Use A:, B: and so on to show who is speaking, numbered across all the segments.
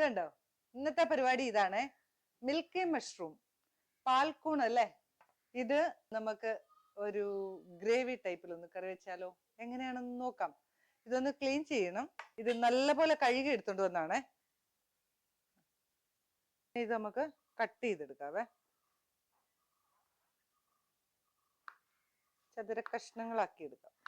A: ഇത് കണ്ടോ ഇന്നത്തെ പരിപാടി ഇതാണ്. മിൽക്കി മഷ്റൂം പാൽക്കൂൺ അല്ലേ? ഇത് നമുക്ക് ഒരു ഗ്രേവി ടൈപ്പിൽ ഒന്ന് കറി വെച്ചാലോ? എങ്ങനെയാണെന്ന് നോക്കാം. ഇതൊന്ന് ക്ലീൻ ചെയ്യണം. ഇത് നല്ലപോലെ കഴുകി എടുത്തോണ്ട് വന്നാണേ. ഇത് നമുക്ക് കട്ട് ചെയ്തെടുക്കാവേ. ചതുര കഷ്ണങ്ങളാക്കി എടുക്കാം.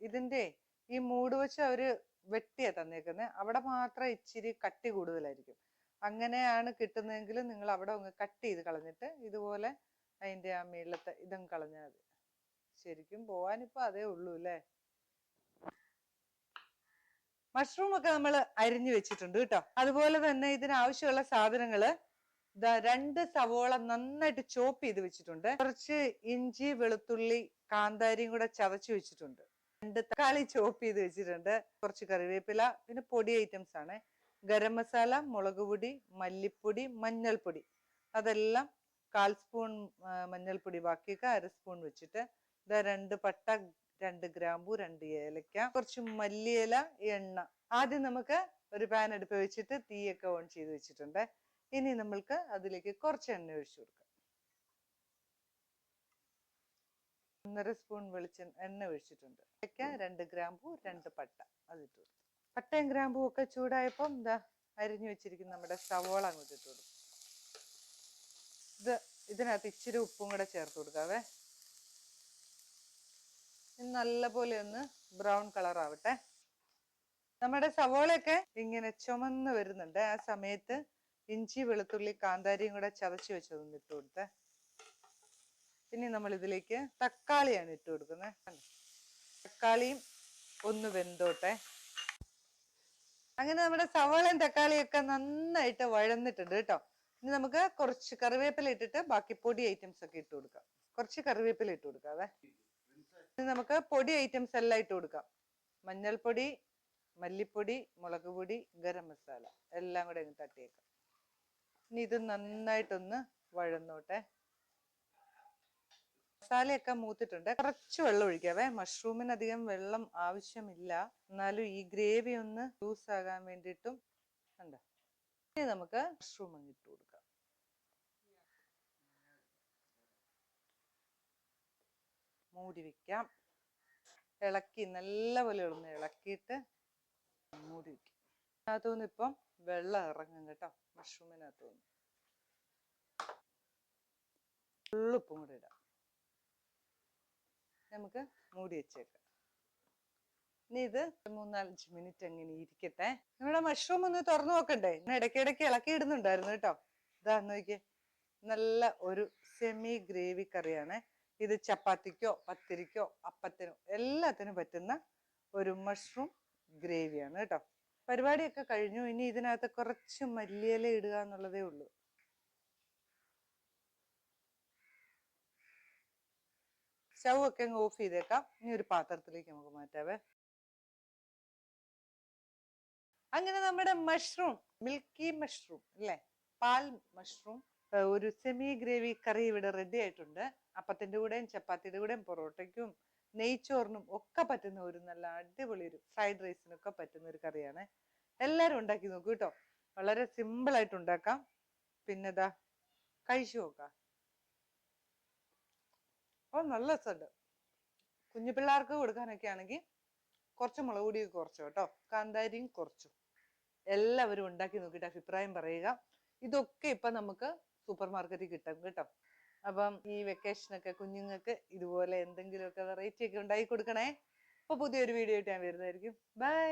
A: ഇതിന്റെ ഈ മൂട് വെച്ച് അവർ വെട്ടിയാ തന്നേക്കുന്നത് അവിടെ മാത്രം ഇച്ചിരി കട്ടി കൂടുതലായിരിക്കും. അങ്ങനെയാണ് കിട്ടുന്നതെങ്കിൽ നിങ്ങൾ അവിടെ ഒന്ന് കട്ട് ചെയ്ത് കളഞ്ഞിട്ട് ഇതുപോലെ അതിന്റെ ആ മേളത്തെ ഇതും കളഞ്ഞാൽ മതി. ശരിക്കും പോവാനിപ്പോൾ അതേ ഉള്ളൂ അല്ലേ? മഷ്റൂം ഒക്കെ നമ്മൾ അരിഞ്ഞു വെച്ചിട്ടുണ്ട് കേട്ടോ. അതുപോലെ തന്നെ ഇതിന് ആവശ്യമുള്ള സാധനങ്ങൾ ദാ രണ്ട് സവോള നന്നായിട്ട് ചോപ്പ് ചെയ്ത് വെച്ചിട്ടുണ്ട്. കുറച്ച് ഇഞ്ചി വെളുത്തുള്ളി കാന്താരിയും കൂടെ ചതച്ചു വെച്ചിട്ടുണ്ട്. രണ്ട് തക്കാളി ചോപ്പ് ചെയ്ത് വെച്ചിട്ടുണ്ട്. കുറച്ച് കറിവേപ്പില പിന്നെ പൊടി ഐറ്റംസ് ആണ്. ഗരം മസാല മുളക് പൊടി മല്ലിപ്പൊടി മഞ്ഞൾപ്പൊടി. അതെല്ലാം കാൽ സ്പൂൺ മഞ്ഞൾപ്പൊടി ബാക്കിയൊക്കെ അര സ്പൂൺ വെച്ചിട്ട് ഇതാ രണ്ട് പട്ട രണ്ട് ഗ്രാമ്പു രണ്ട് ഏലക്ക കുറച്ച് മല്ലിയില എണ്ണ. ആദ്യം നമുക്ക് ഒരു പാൻ അടുപ്പ് വെച്ചിട്ട് തീയൊക്കെ ഓൺ ചെയ്ത് വെച്ചിട്ടുണ്ട്. ഇനി നമ്മൾക്ക് അതിലേക്ക് കുറച്ച് എണ്ണ ഒഴിച്ചു കൊടുക്കാം. ഒന്നര സ്പൂൺ വെളിച്ചെണ്ണ എണ്ണ ഒഴിച്ചിട്ടുണ്ട്. ഏലക്ക രണ്ട് ഗ്രാമ്പു രണ്ട് പട്ട അതിട്ട് പട്ടയും ഗ്രാമ്പും ഒക്കെ ചൂടായപ്പം എന്താ അരിഞ്ഞു വെച്ചിരിക്കുന്ന നമ്മുടെ സവോള അങ്ങോട്ട് ഇട്ട് കൊടുക്കും ഇത് ഇതിനകത്ത് ഇച്ചിരി ഉപ്പും കൂടെ ചേർത്ത് കൊടുക്കാവേ. നല്ലപോലെ ഒന്ന് ബ്രൗൺ കളർ ആവട്ടെ. നമ്മുടെ സവോളയൊക്കെ ഇങ്ങനെ ചുമന്ന് വരുന്നുണ്ട്. ആ സമയത്ത് ഇഞ്ചി വെളുത്തുള്ളി കാന്താരിയും കൂടെ ചതച്ച് വെച്ചതൊന്ന് ഇട്ട് കൊടുത്തേ. ഇനി നമ്മൾ ഇതിലേക്ക് തക്കാളിയാണ് ഇട്ട് കൊടുക്കുന്നത്? തക്കാളിയും ഒന്ന് വെന്തോട്ടെ. അങ്ങനെ നമ്മുടെ സവാളയും തക്കാളിയും ഒക്കെ നന്നായിട്ട് വഴന്നിട്ടുണ്ട് കേട്ടോ. ഇനി നമുക്ക് കുറച്ച് കറിവേപ്പില ഇട്ടിട്ട് ബാക്കി പൊടി ഐറ്റംസ് ഒക്കെ ഇട്ട് കൊടുക്കാം. കുറച്ച് കറിവേപ്പില ഇട്ട് കൊടുക്കാവേ. ഇനി നമുക്ക് പൊടി ഐറ്റംസ് എല്ലാം ഇട്ട് കൊടുക്കാം. മഞ്ഞൾപ്പൊടി മല്ലിപ്പൊടി മുളക് പൊടി ഗരം മസാല എല്ലാം കൂടെ അങ്ങ് തട്ടിയേക്കാം. ഇനി ഇത് നന്നായിട്ടൊന്ന് വഴന്നോട്ടെ. മസാലയൊക്കെ മൂത്തിട്ടുണ്ട്. കുറച്ച് വെള്ളം ഒഴിക്കാവേ. മഷ്റൂമിന് അധികം വെള്ളം ആവശ്യമില്ല. എന്നാലും ഈ ഗ്രേവി ഒന്ന് ലൂസ് ആകാൻ വേണ്ടിയിട്ടും കണ്ടോ ഇനി നമുക്ക് മഷ്റൂം അങ്ങ് ഇട്ട് കൊടുക്കാം. മൂടി വെക്കാം. ഇളക്കി നല്ലപോലെ ഒന്ന് ഇളക്കിയിട്ട് മൂടി വെക്കും. അതിനകത്തുനിന്ന് ഇപ്പം വെള്ളം ഇറങ്ങും കേട്ടോ. മഷ്റൂമിനകത്തുനിന്ന്. ഉള്ളുപ്പും കൂടെ ഇടാം. നമുക്ക് മൂടി വെച്ചേക്കാം. ഇനി ഇത് മൂന്നാലഞ്ച് മിനിറ്റ് അങ്ങനെ ഇരിക്കട്ടെ. നമ്മുടെ മഷ്റൂം ഒന്ന് തുറന്നു നോക്കണ്ടേ? ഞാൻ ഇടയ്ക്കിടയ്ക്ക് ഇളക്കി ഇടുന്നുണ്ടായിരുന്നു കേട്ടോ. ഇതാ നോക്കിയേ. നല്ല ഒരു സെമി ഗ്രേവി കറിയാണ്. ഇത് ചപ്പാത്തിക്കോ പത്തിരിക്കോ അപ്പത്തിനോ എല്ലാത്തിനും പറ്റുന്ന ഒരു മഷ്റൂം ഗ്രേവിയാണ് കേട്ടോ. പരിപാടിയൊക്കെ കഴിഞ്ഞു. ഇനി ഇതിനകത്ത് കുറച്ച് മല്ലിയില ഇടുക എന്നുള്ളതേ ഉള്ളൂ. സ്റ്റൗ ഒക്കെ അങ്ങ് ഓഫ് ചെയ്തേക്കാം. ഇനി ഒരു പാത്രത്തിലേക്ക് നമുക്ക് മാറ്റാവേ. അങ്ങനെ നമ്മുടെ മഷ്റൂം മിൽക്കി മഷ്റൂം അല്ലേ? പാൽ മഷ്റൂം ഒരു സെമി ഗ്രേവി കറി ഇവിടെ റെഡി ആയിട്ടുണ്ട്. അപ്പത്തിന്റെ കൂടെയും ചപ്പാത്തിയുടെ കൂടെയും പൊറോട്ടയ്ക്കും നെയ്ച്ചോറിനും ഒക്കെ പറ്റുന്ന ഒരു നല്ല അടിപൊളി ഒരു ഫ്രൈഡ് റൈസിനൊക്കെ പറ്റുന്ന ഒരു കറിയാണ്. എല്ലാവരും ഉണ്ടാക്കി നോക്കൂ കേട്ടോ. വളരെ സിമ്പിൾ ആയിട്ട് ഉണ്ടാക്കാം. പിന്നെ ഇതാ കഴിച്ചു നോക്കാം. ഓ നല്ല രസമുണ്ട്. കുഞ്ഞു പിള്ളേർക്ക് കൊടുക്കാനൊക്കെ ആണെങ്കിൽ കുറച്ച് മുളക് പൊടി കുറച്ചു കേട്ടോ. കാന്താരിയും കുറച്ചു. എല്ലാവരും ഉണ്ടാക്കി നോക്കിയിട്ട് അഭിപ്രായം പറയുക. ഇതൊക്കെ ഇപ്പൊ നമുക്ക് സൂപ്പർ മാർക്കറ്റിൽ കിട്ടും കേട്ടോ. അപ്പം ഈ വെക്കേഷനൊക്കെ കുഞ്ഞുങ്ങൾക്ക് ഇതുപോലെ എന്തെങ്കിലുമൊക്കെ വെറൈറ്റി ഒക്കെ ഉണ്ടാക്കി കൊടുക്കണേ. അപ്പൊ പുതിയൊരു വീഡിയോ ആയിട്ട് ഞാൻ വരുന്നതായിരിക്കും. ബൈ